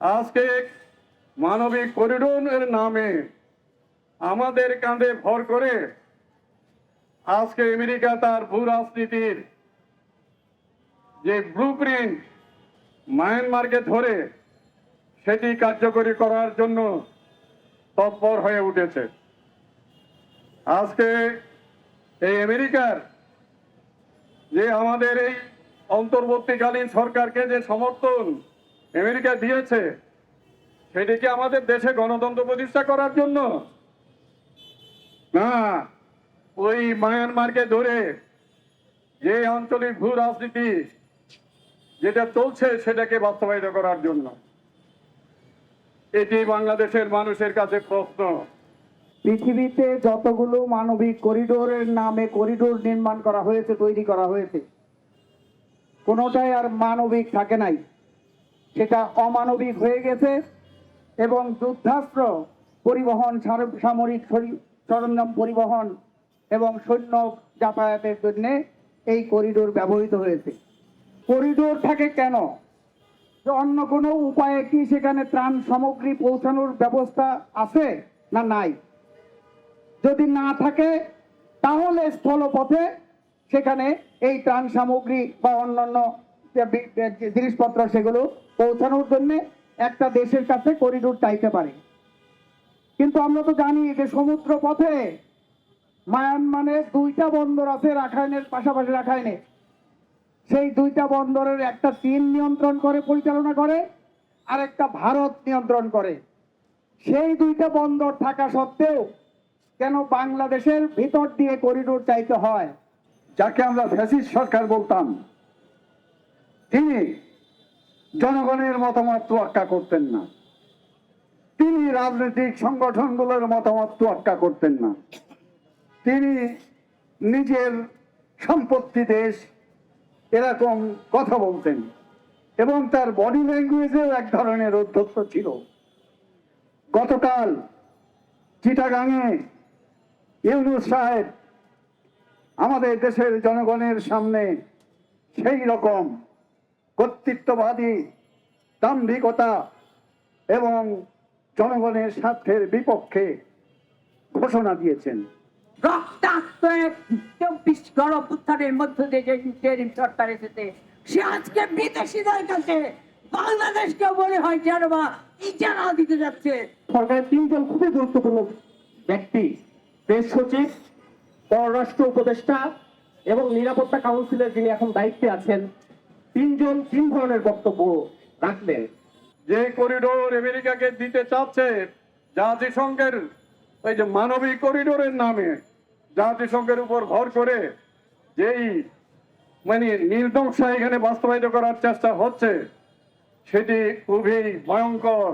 আজকে মানবিক করিডোরের নামে আমাদের কাঁধে ভর করে আজকে আমেরিকা তার ভূ রাজনীতির যে ব্লু প্রিন্ট মায়ানমারকে ধরে সেটি কার্যকরী করার জন্য তৎপর হয়ে উঠেছে। আজকে এই আমেরিকার যে আমাদের এই অন্তর্বর্তীকালীন সরকারকে যে সমর্থন আমেরিকা দিয়েছে, সেটি কি আমাদের দেশে গণতন্ত্র প্রতিষ্ঠা করার জন্য? না, ওই মায়ানমারকে ধরে যে আঞ্চলিক ভূ রাজনীতি যেটা চলছে সেটাকে বাস্তবায়িত করার জন্য। এটি বাংলাদেশের মানুষের কাছে প্রশ্ন। পৃথিবীতে যতগুলো মানবিক করিডোরের নামে করিডোর নির্মাণ করা হয়েছে, তৈরি করা হয়েছে, কোনোটাই আর মানবিক থাকে নাই। সেটা অমানবিক হয়ে গেছে এবং যুদ্ধাস্ত্র পরিবহন সামরিক সরঞ্জাম পরিবহন এবং সৈন্য যাতায়াতের জন্য এই করিডোর ব্যবহৃত হয়েছে। করিডোর থাকে কেন? অন্য কোনো উপায়ে কি সেখানে ত্রাণ সামগ্রী পৌঁছানোর ব্যবস্থা আছে না নাই? যদি না থাকে, তাহলে স্থলপথে সেখানে এই ত্রাণ সামগ্রী বা অন্যান্য জিনিসপত্র সেগুলো পৌঁছানোর জন্য একটা দেশের কাছে করিডোর চাইতে পারে। কিন্তু আমরা তো জানি যে সমুদ্র পথে মায়ানমারে দুইটা বন্দর আছে রাখাইনের পাশাপাশি রাখাইনে। সেই দুইটা বন্দরের একটা চীন নিয়ন্ত্রণ করে, পরিচালনা করে আর একটা ভারত নিয়ন্ত্রণ করে। সেই দুইটা বন্দর থাকা সত্ত্বেও কেন বাংলাদেশের ভিতর দিয়ে করিডোর চাইতে হয়? যাকে আমরা ফ্যাসিস্ট সরকার বলতাম। তিনি জনগণের মতামত তোয়াক্কা করতেন না। তিনি রাজনৈতিক সংগঠনগুলোর মতামত তোয়াক্কা করতেন না। তিনি নিজের সম্পত্তি দেশ এরকম কথা বলতেন এবং তার বডি ল্যাঙ্গুয়েজেও এক ধরনের অধ্যত্ত ছিল। গতকাল চিটাগাঙে ইউনুস সাহেব আমাদের দেশের জনগণের সামনে সেই রকম কর্তৃত্ববাদী দাম্ভিকতা এবং জনগণের স্বার্থের বিপক্ষে ঘোষণা দিয়েছেন। রক্তাক্ত এক চব্বিশ গণপুত্থানের মধ্য দিয়ে যে ইন্টারিম সরকার এসেছে সে আজকে বিদেশিদের কাছে বাংলাদেশকে মনে হয় যেন বা ইজারা দিতে যাচ্ছে। সরকারের তিনজন খুবই গুরুত্বপূর্ণ ব্যক্তি দেশ সচিব পররাষ্ট্র উপদেষ্টা এবং নিরাপত্তা কাউন্সিলের যিনি এখন দায়িত্বে আছেন তিনজন তিন ধরনের বক্তব্য রাখলেন যে করিডোর আমেরিকাকে দিতে চাচ্ছে জাতিসংঘের ওই যে মানবিক করিডোরের নামে জাতিসংঘের উপর ভর করে যেই মানে নির্দংশা এখানে বাস্তবায়িত করার চেষ্টা হচ্ছে, সেটি খুবই ভয়ঙ্কর।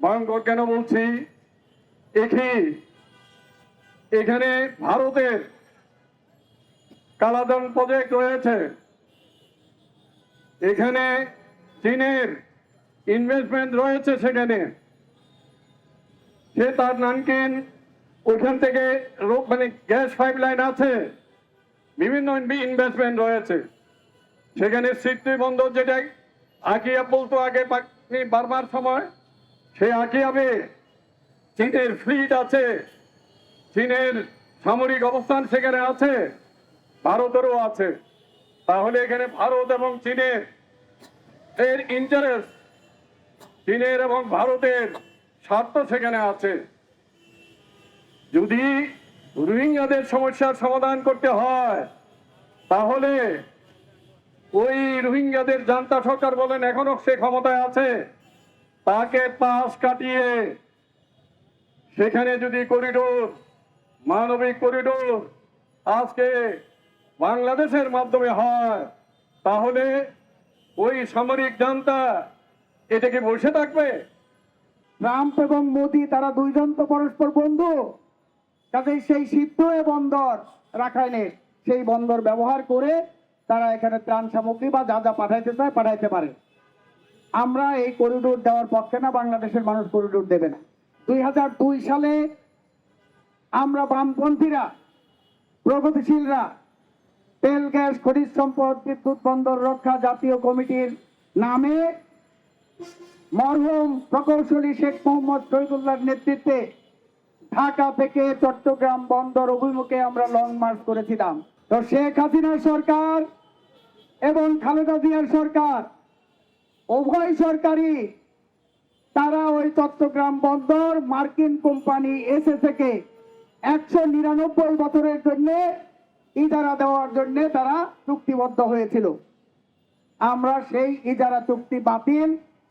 ভয়ঙ্কর কেন বলছি? এখি এখানে ভারতের কালাদান প্রজেক্ট রয়েছে। এখানে চীনের ইনভেস্টমেন্ট রয়েছে সেখানে। সে তার নানকেন ওইখান থেকে মানে গ্যাস পাইপ লাইন আছে। বিভিন্ন ইনভেস্টমেন্ট রয়েছে। সেখানে স্মৃতি বন্দর যেটা, আকিয়া বলতো আগে পাক- বারবার সময় সেই আকিয়াবে চীনের ফ্লিট আছে। চীনের সামরিক অবস্থান সেখানে আছে। ভারতেরও আছে। তাহলে এখানে ভারত এবং চীনের এর ইন্টারেস্ট চীনের এবং ভারতের স্বার্থ সেখানে আছে। যদি রোহিঙ্গাদের সমস্যার সমাধান করতে হয়, তাহলে ওই রোহিঙ্গাদের জান্তা সরকার বলেন, এখনও সে ক্ষমতায় আছে, তাকে পাশ কাটিয়ে সেখানে যদি করিডোর, মানবিক করিডোর, আজকে বাংলাদেশের মাধ্যমে হয়, তাহলে ওই সামরিক জান্তা এটা কি বসে থাকবে? ট্রাম্প এবং মোদি, তারা দুইজন তো পরস্পর বন্ধু। কাজেই সেই সিদ্ধ বন্দর রাখাইনের, সেই বন্দর ব্যবহার করে তারা এখানে ত্রাণ সামগ্রী বা যা যা পাঠাইতে চায় পাঠাইতে পারে। আমরা এই করিডোর দেওয়ার পক্ষে না, বাংলাদেশের মানুষ করিডোর দেবে না। দুই হাজার দুই সালে আমরা বামপন্থীরা, প্রগতিশীলরা তেল, গ্যাস, খনিজ সম্পদ, বিদ্যুৎ বন্দর, রক্ষা জাতীয় কমিটির নামে মরহুম প্রকৌশলী শেখ মোহাম্মদ শহীদুল্লাহর নেতৃত্বে ঢাকা থেকে চট্টগ্রাম বন্দর অভিমুখে আমরা লং মার্চ করেছিলাম। তো শেখ হাসিনার সরকার এবং খালেদা জিয়ার সরকার, উভয় সরকারই তারা ওই চট্টগ্রাম বন্দর মার্কিন কোম্পানি এসে থেকে একশো নিরানব্বই বছরের জন্য ইজারা দেওয়ার জন্য তারা চুক্তিবদ্ধ হয়েছিল। আমরা সেই ইজারা চুক্তি বাতিল।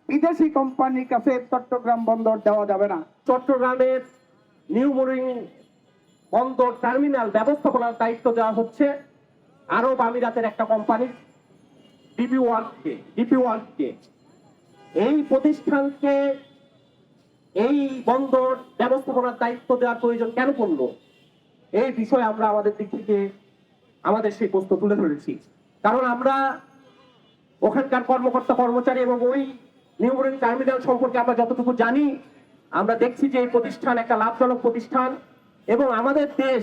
বিদেশি কোম্পানির কাছে চট্টগ্রাম বন্দর দেওয়া যাবে না। চট্টগ্রামের নিউ মোরিং বন্দর টার্মিনাল ব্যবস্থাপনার দায়িত্ব দেওয়া হচ্ছে আরব আমিরাতের একটা কোম্পানি ডিপি ওয়ার্ককে ডিপি ওয়ার্ককে এই প্রতিষ্ঠানকে এই বন্দর ব্যবস্থাপনার দায়িত্ব দেওয়ার প্রয়োজন কেন পড়ল? এই বিষয়ে আমরা আমাদের দিক থেকে আমাদের সেই প্রশ্ন তুলে ধরেছি। কারণ আমরা ওখানকার কর্মকর্তা, কর্মচারী এবং ওই নিউমোরিং টার্মিনাল সম্পর্কে আমরা যতটুকু জানি, আমরা দেখছি যে এই প্রতিষ্ঠান একটা লাভজনক প্রতিষ্ঠান এবং আমাদের দেশ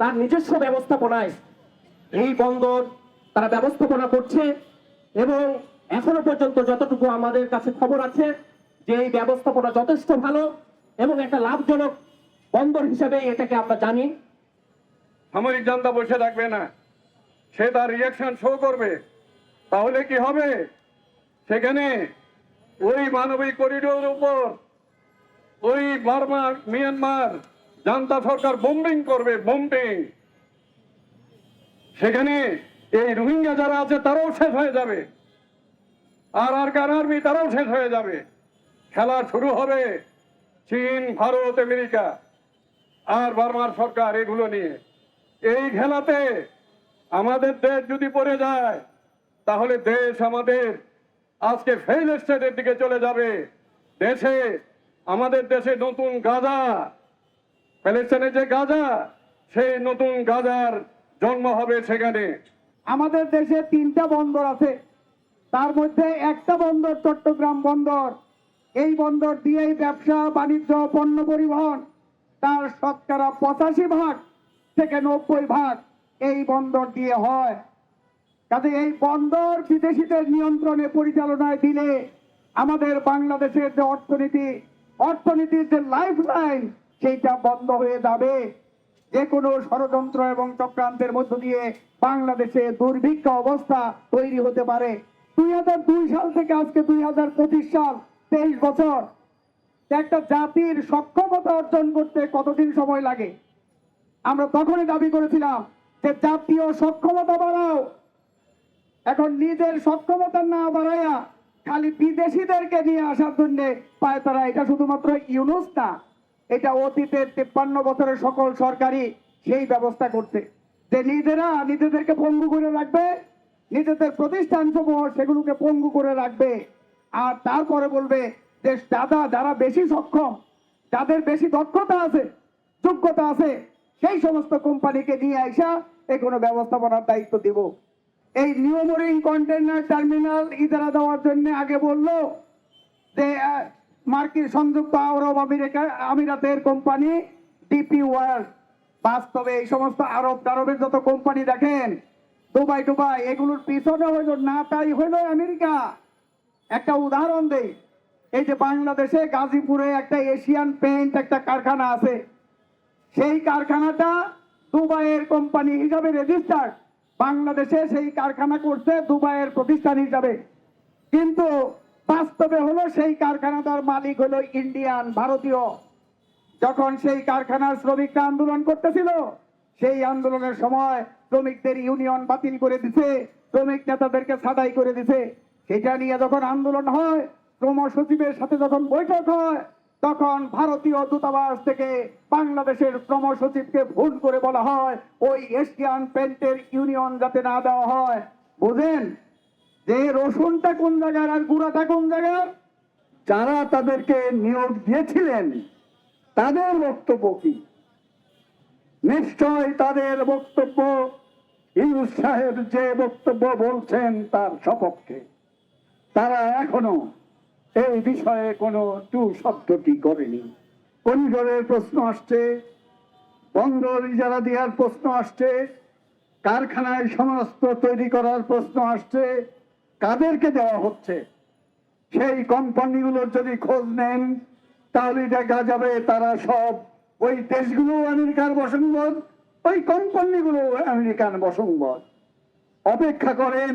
তার নিজস্ব ব্যবস্থাপনায় এই বন্দর তারা ব্যবস্থাপনা করছে এবং এখনও পর্যন্ত যতটুকু আমাদের কাছে খবর আছে যে এই ব্যবস্থাপনা যথেষ্ট ভালো এবং একটা লাভজনক বন্দর হিসেবে এটাকে আমরা জানি। সামরিক জান্তা বসে থাকবে না। সে তার রিয়াকশন শো করবে। তাহলে কি হবে? সেখানে ওই মানবিক করিডোর উপর ওই বার্মা মিয়ানমার জান্তা সরকার বোম্বিং করবে বোম্বিং সেখানে এই রোহিঙ্গা যারা আছে, তারাও শেষ হয়ে যাবে। আর আর কার আর্মি তারাও শেষ হয়ে যাবে। খেলা শুরু হবে চীন, ভারত, আমেরিকা আর বার্মার সরকার এগুলো নিয়ে। এই খেলাতে আমাদের দেশ যদি পড়ে যায়, তাহলে দেশ আমাদের আজকে ফেল স্টেটের দিকে চলে যাবে। দেশে, আমাদের দেশে নতুন গাজা প্যালেস্টাইনে যে গাজা, সেই নতুন গাজার জন্ম হবে সেখানে। আমাদের দেশে তিনটা বন্দর আছে। তার মধ্যে একটা বন্দর চট্টগ্রাম বন্দর। এই বন্দর দিয়েই ব্যবসা, বাণিজ্য, পণ্য পরিবহন। তার শতকরা পঁচাশি ভাগ থেকে নব্বই ভাগ এই বন্দর দিয়ে হয়। কাজে এই বন্দর বিদেশিদের নিয়ন্ত্রণে পরিচালনায় দিলে আমাদের বাংলাদেশের যে অর্থনীতি, অর্থনীতির যে লাইফ লাইন সেইটা বন্ধ হয়ে যাবে। যে কোনো ষড়যন্ত্র এবং চক্রান্তের মধ্য দিয়ে বাংলাদেশে দুর্ভিক্ষ অবস্থা তৈরি হতে পারে। দুই দুই সাল থেকে আজকে দুই হাজার পঁচিশ সাল, তেইশ বছর। একটা জাতির সক্ষমতা অর্জন করতে কতদিন সময় লাগে? আমরা তখনই দাবি করেছিলাম যে জাতীয় সক্ষমতা বাড়াও। এখন নিজের সক্ষমতা না বাড়াইয়া খালি বিদেশিদেরকে নিয়ে আসার জন্য পায় তারা। এটা শুধুমাত্র ইউনুস না, এটা অতীতের তিপ্পান্ন বছরের সকল সরকারি সেই ব্যবস্থা করছে। যে নিজেরা নিজেদেরকে পঙ্গু করে রাখবে, নিজেদের প্রতিষ্ঠান সমূহ সেগুলোকে পঙ্গু করে রাখবে। আর তারপরে বলবে যে দাদা, যারা বেশি সক্ষম, যাদের বেশি দক্ষতা আছে, যোগ্যতা আছে সেই সমস্ত কোম্পানিকে নিয়ে আইসা এ কোনো ব্যবস্থাপনার দায়িত্ব দিব। এই নিউমোরিং কন্টেনার টার্মিনাল ইজারা দেওয়ার জন্য আগে বলল যে মার্কিন সংযুক্ত আরব আমিরিকা, আমিরাতের কোম্পানি ডিপি ওয়ার্ল্ড। বাস্তবে এই সমস্ত আরব টারবের যত কোম্পানি দেখেন, দুবাই টুবাই, এগুলোর পিছনে হইল না, তাই হইল আমেরিকা। একটা উদাহরণ দেই, এই যে বাংলাদেশে গাজীপুরে একটা এশিয়ান পেইন্ট একটা কারখানা আছে সেই কারখানাটা দুবাইয়ের কোম্পানি হিসাবে রেজিস্টার্ড বাংলাদেশে সেই কারখানা করছে দুবাইয়ের প্রতিষ্ঠান হিসাবে। কিন্তু বাস্তবে হলো সেই কারখানাটার মালিক হলো ইন্ডিয়ান, ভারতীয়। যখন সেই কারখানার শ্রমিকরা আন্দোলন করতেছিল, সেই আন্দোলনের সময় শ্রমিকদের ইউনিয়ন বাতিল করে দিছে, শ্রমিক নেতাদেরকে ছাঁটাই করে দিছে। সেটা নিয়ে যখন আন্দোলন হয়, শ্রম সচিবের সাথে যখন বৈঠক হয় তখন ভারতীয় দূতাবাস থেকে বাংলাদেশের শ্রম সচিবকে ভুল করে বলা হয়, ওই এশিয়ান পেন্টের ইউনিয়ন যাতে না দেওয়া হয়। বুঝেন? যে রসুনটা কোন জায়গার আর গুঁড়াটা কোন জায়গার? যারা তাদেরকে নিয়োগ দিয়েছিলেন, তাদের বক্তব্য কি? নিশ্চয় তাদের বক্তব্য ইউনুস সাহেব যে বক্তব্য বলছেন তার সপক্ষে। তারা এখনও এই বিষয়ে কোনো টু শব্দটি করেনি? করিডোরের প্রশ্ন আসছে, বন্দর ইজারা দেওয়ার প্রশ্ন আসছে, কারখানায় সমস্ত তৈরি করার প্রশ্ন আসছে, কাদেরকে দেওয়া হচ্ছে? সেই কোম্পানিগুলোর যদি খোঁজ নেন, তাহলে দেখা যাবে তারা সব ওই দেশগুলো আমেরিকার বসংবদ ওই কোম্পানিগুলো আমেরিকান বসংবদ অপেক্ষা করেন,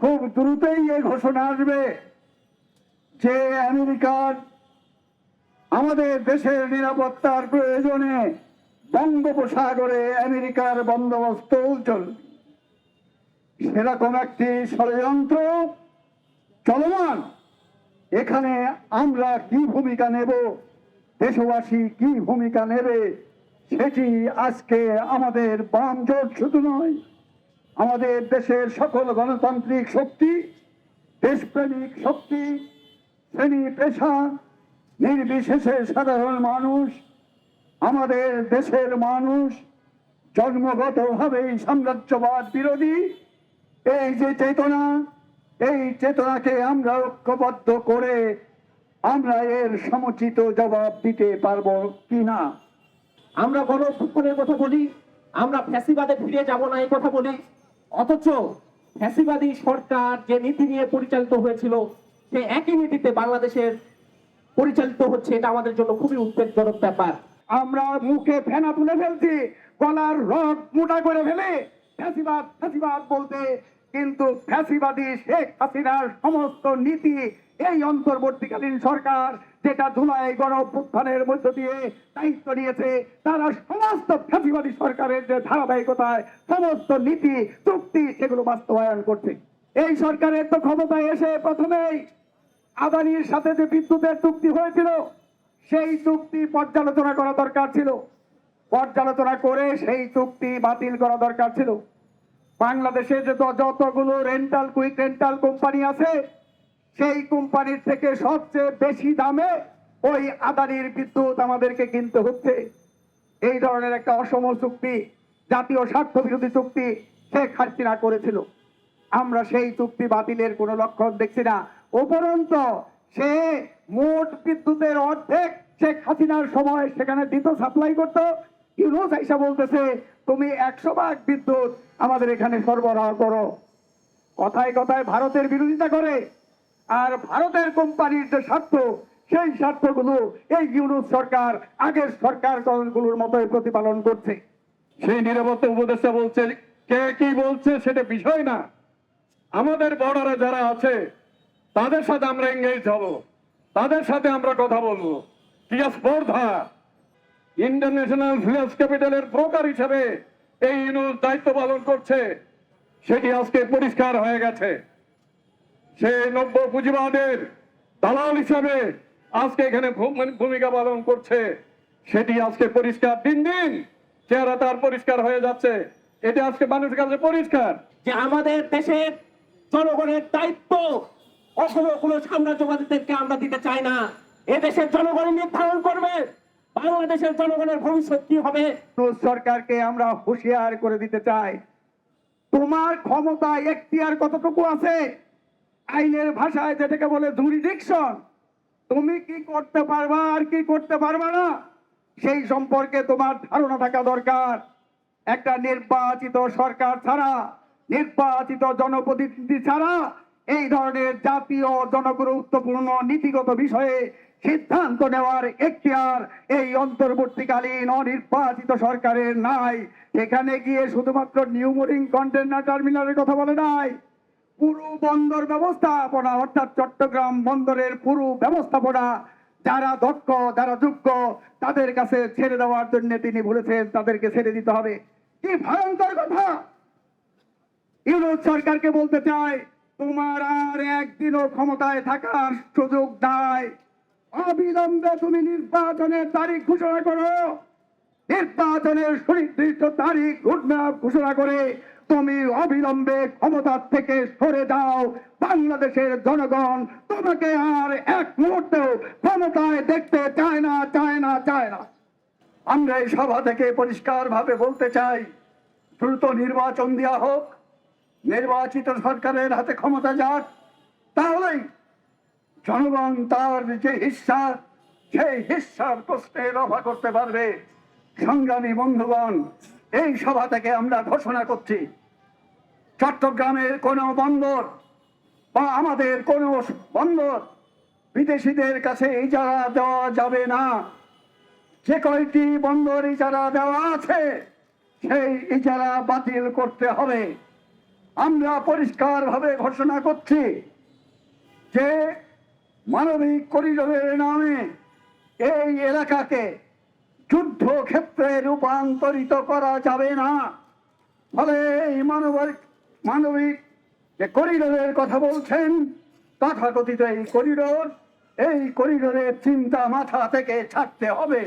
খুব দ্রুতই এই ঘোষণা আসবে। যে আমেরিকার আমাদের দেশের নিরাপত্তার প্রয়োজনে বঙ্গোপসাগরে আমেরিকার বন্দোবস্ত চলবে সেরকম একটি ষড়যন্ত্র চলমান। এখানে আমরা কি ভূমিকা নেব? দেশবাসী কি ভূমিকা নেবে? সেটি আজকে আমাদের বাম জোট শুধু নয়, আমাদের দেশের সকল গণতান্ত্রিক শক্তি, দেশপ্রেমিক শক্তি শ্রেণি পেশা, নির্বিশেষে সাধারণ মানুষ, আমাদের দেশের মানুষ, জন্মগতভাবেই সাম্রাজ্যবাদ বিরোধী। এই যে চেতনা, এই চেতনাকে আমরা ঐক্যবদ্ধ করে আমরা এর সমুচিত জবাব দিতে পারব কি না আমরা গণ কথা বলি, আমরা ফ্যাসিবাদে ফিরে যাব না এই কথা বলি। অথচ ফ্যাসিবাদী সরকার যে নীতি নিয়ে পরিচালিত হয়েছিল সেই একই নীতিতে বাংলাদেশের পরিচালিত হচ্ছে, এটা আমাদের জন্য খুবই উদ্বেগজনক ব্যাপার। আমরা মুখে ফেনা তুলে ফেলছি, গলার রড মোটা করে ফেলে। ফ্যাসিবাদ ফ্যাসিবাদ বলতে কিন্তু ফ্যাসিবাদী শেখ হাসিনার সমস্ত নীতি এই অন্তর্বর্তীকালীন সরকার যেটা জুলাই গণ অভ্যুত্থানের মধ্য দিয়ে দায়িত্ব নিয়েছে, তারা সমস্ত ফ্যাসিবাদী সরকারের যে ধারাবাহিকতায় সমস্ত নীতি, চুক্তি, সেগুলো বাস্তবায়ন করছে। এই সরকারের তো ক্ষমতায় এসে প্রথমেই আদানির সাথে যে বিদ্যুতের চুক্তি হয়েছিল, সেই চুক্তি পর্যালোচনা করা দরকার ছিল। পর্যালোচনা করে সেই চুক্তি বাতিল করা দরকার ছিল। বাংলাদেশে যে যতগুলো রেন্টাল কুইক রেন্টাল কোম্পানি আছে, সেই কোম্পানির থেকে সবচেয়ে বেশি দামে ওই আদানির বিদ্যুৎ আমাদেরকে কিনতে হচ্ছে। এই ধরনের একটা অসম চুক্তি, জাতীয় স্বার্থ বিরোধী চুক্তি শেখ হাসিনা করেছিল। আমরা সেই চুক্তি বাতিলের কোনো লক্ষণ দেখছি না। উপরন্ত, সে মোট বিদ্যুতের অর্ধেক শেখ হাসিনার সময় সেখানে দিত, সাপ্লাই করতো। আইসা বলতেছে, তুমি একশো ভাগ বিদ্যুৎ আমাদের এখানে সরবরাহ করো। কথায় কথায় ভারতের বিরোধিতা করে। আর ভারতের কোম্পানির যে স্বার্থ, সেই স্বার্থগুলো এই ইউনুস সরকার, আগের সরকারগুলোর মতোই প্রতিপালন করছে। সেই নিরাপত্তা উপদেষ্টা বলছে, কে কি বলছে সেটা বিষয় না। আমাদের বর্ডারে যারা আছে, তাদের সাথে আমরা এঙ্গেজ হব। তাদের সাথে আমরা কথা বলব। স্পর্ধা ইন্টারন্যাশনাল ফিনান্স ক্যাপিটালের ব্রোকার হিসেবে এই ইউনুস দায়িত্ব পালন করছে। সেটি আজকে পরিষ্কার হয়ে গেছে। সে নব্য পুঁজিবাদের দালাল হিসাবে আজকে এখানে মানে ভূমিকা পালন করছে। সেটি আজকে পরিষ্কার দিন দিন চেহারা তার পরিষ্কার হয়ে যাচ্ছে। এটা আজকে মানুষের কাছে পরিষ্কার। যে আমাদের দেশের জনগণের দায়িত্ব। অসম কোনো সাম্রাজ্যবাদীদেরকে আমরা দিতে চাই না। এ দেশের জনগণ নির্ধারণ করবে। বাংলাদেশের জনগণের ভবিষ্যৎ কি হবে? সরকারকে আমরা হুঁশিয়ার করে দিতে চাই। তোমার ক্ষমতা এখতিয়ার কতটুকু আছে? আইনের ভাষায় যেটাকে বলে জুরিডিকশন তুমি কি করতে পারবা আর কি করতে পারবা না? সেই সম্পর্কে তোমার ধারণা থাকা দরকার। একটা নির্বাচিত সরকার ছাড়া নির্বাচিত জনপ্রতিনিধি ছাড়া এই ধরনের জাতীয় জনগুরুত্বপূর্ণ নীতিগত বিষয়ে সিদ্ধান্ত নেওয়ার এখতিয়ার এই অন্তর্বর্তীকালীন অনির্বাচিত সরকারের নাই। এখানে গিয়ে শুধুমাত্র নিউমোরিং কন্টেনার টার্মিনালের কথা বলে নাই। পুরো বন্দর ব্যবস্থাপনা, অর্থাৎ চট্টগ্রাম বন্দরের পুরো ব্যবস্থাপনা, যারা দক্ষ, যারা যোগ্য, তাদের কাছে ছেড়ে দেওয়ার জন্য তিনি বলেছেন, তাদেরকে ছেড়ে দিতে হবে। কি ভয়ঙ্কর কথা! ইউরোপ সরকারকে বলতে চাই, তোমার আর একদিনও ক্ষমতায় থাকার সুযোগ নাই। অবিলম্বে তুমি নির্বাচনের তারিখ ঘোষণা করো। নির্বাচনের সুনির্দিষ্ট তারিখ রোডম্যাপ ঘোষণা করে তুমি অবিলম্বে ক্ষমতার থেকে সরে যাও। বাংলাদেশের জনগণ তোমাকে আর এক মুহূর্তেও ক্ষমতায় দেখতে চায় না চায় না চায় না। আমরা এই সভা থেকে পরিষ্কার ভাবে বলতে চাই, দ্রুত নির্বাচন দেওয়া হোক। নির্বাচিত সরকারের হাতে ক্ষমতা যাক তাহলেই জনগণ তার যে হিস্সা, সেই হিস্সার প্রশ্নে রফা করতে পারবে। সংগ্রামী বন্ধুগণ, এই সভা থেকে আমরা ঘোষণা করছি, চট্টগ্রামের কোনো বন্দর বা আমাদের কোনো বন্দর বিদেশিদের কাছে ইজারা দেওয়া যাবে না। যে কয়টি বন্দর ইজারা দেওয়া আছে, সেই ইজারা বাতিল করতে হবে। আমরা পরিষ্কারভাবে ঘোষণা করছি যে মানবিক করিডোরের নামে এই এলাকাকে যুদ্ধ ক্ষেত্রে রূপান্তরিত করা যাবে না। ফলে এই মানবিক মানবিক যে করিডোরের কথা বলছেন, তথাকথিত এই করিডোর, এই করিডোরের চিন্তা মাথা থেকে ছাড়তে হবে।